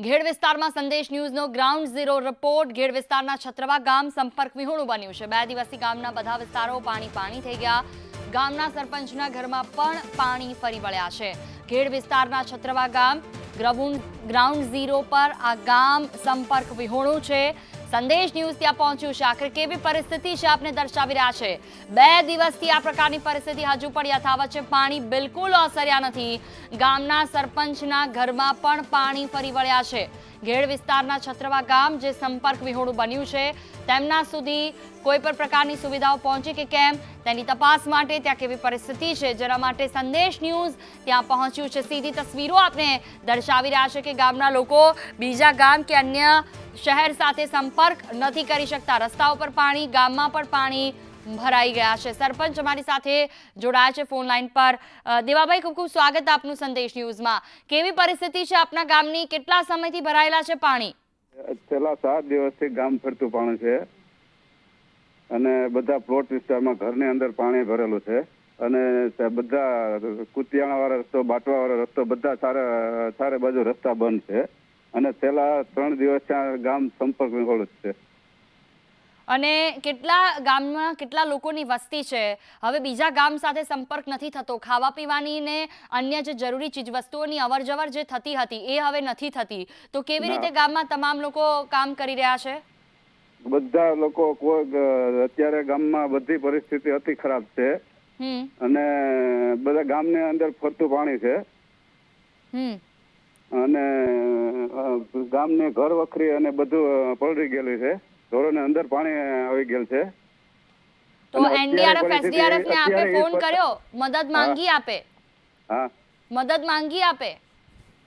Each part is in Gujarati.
ઘેડ વિસ્તારમાં સંદેશ ન્યૂઝનો ગ્રાઉન્ડ ઝીરો રિપોર્ટ. ઘેડ વિસ્તારના છત્રવા ગામ સંપર્ક વિહોણું બન્યું છે. બે દિવસથી ગામના બધા વિસ્તારો પાણી પાણી થઈ ગયા. ગામના સરપંચના ઘરમાં પણ પાણી ફરી વળ્યા છે. ઘેડ વિસ્તારના છત્રવા ગામ ગ્રાઉન્ડ ઝીરો પર આ ગામ સંપર્ક વિહોણું છે. સંદેશ ન્યૂઝ ત્યાં પહોંચ્યું છે. આખરે કેવી પરિસ્થિતિ છે આપને દર્શાવી રહ્યા છે. બે દિવસથી આ પ્રકારની પરિસ્થિતિ હજુ પણ યથાવત છે. પાણી બિલકુલ ઓસર્યા નથી. ગામના સરપંચના ઘરમાં પણ પાણી ફરી વળ્યા છે. ઘેડ વિસ્તારના છત્રવા ગામ જે સંપર્ક વિહોણું બન્યું છે, તેમના સુધી કોઈ પણ પ્રકારની સુવિધાઓ પહોંચી કે કેમ, તેની તપાસ માટે ત્યાં કેવી પરિસ્થિતિ છે, જેના માટે સંદેશ ન્યૂઝ ત્યાં પહોંચ્યું છે. સીધી તસવીરો આપને દર્શાવી રહ્યા છે કે ગામના લોકો બીજા ગામ કે અન્ય શહેર સાથે સંપર્ક નથી કરી શકતા. રસ્તા ઉપર પાણી, ગામમાં પણ પાણી ભરાઈ ગયા છે. સરપંચ અમારી સાથે જોડાયા છે ફોન લાઈન પર. દેવાભાઈ, ખૂબ ખૂબ સ્વાગત આપનું સંદેશ ન્યૂઝમાં. કેવી પરિસ્થિતિ છે આપના ગામની? કેટલા સમયથી ભરાયેલા છે પાણી? છેલ્લા સાત દિવસથી ગામ ફરતું પાણી છે. અને બધા પ્લોટ વિસ્તારમાં ઘરની અંદર પાણી ભરેલું છે. અને બધા કુતિયાણા વાળા રસ્તો બાટવા વાળો રસ્તો બધા સારે સારે બાજુ રસ્તા બંધ છે. અને છેલ્લા ત્રણ દિવસ ત્યાં ગામ સંપર્ક વિહોળું છે. અને કેટલા ગામમાં કેટલા લોકોની વસ્તી છે? હવે બીજા ગામ સાથે સંપર્ક નથી થતો. ખાવા પીવાની ને અન્ય જે જરૂરી ચીજવસ્તુઓની અવર જવર જે થતી હતી એ હવે નથી થતી. તો કેવી રીતે ગામમાં તમામ લોકો કામ કરી રહ્યા છે? બધા લોકો અત્યારે ગામમાં બધી પરિસ્થિતિ અતિ ખરાબ છે. અને બધા ગામની અંદર ફરતું પાણી છે. અને ગામને ઘર વખરી અને બધું પલળી ગયેલું છે. ઢોરોને અંદર પાણી આવી ગયેલ છે. તો એનડીઆરએફ એસડીઆરએફ ને આપે ફોન કર્યો? મદદ માંગી આપે? હા. મદદ માંગી આપે?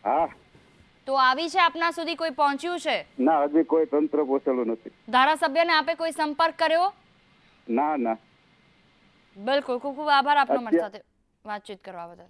હા. તો આવી છે આપના સુધી કોઈ પહોંચ્યું છે? ના હજી કોઈ તંત્ર પહોંચેલું નથી. ધારાસભ્યને આપે કોઈ સંપર્ક કર્યો? ના ના. બિલકુલ ખૂબ ખૂબ આભાર આપનો મારી સાથે વાતચીત કરવા બદલ.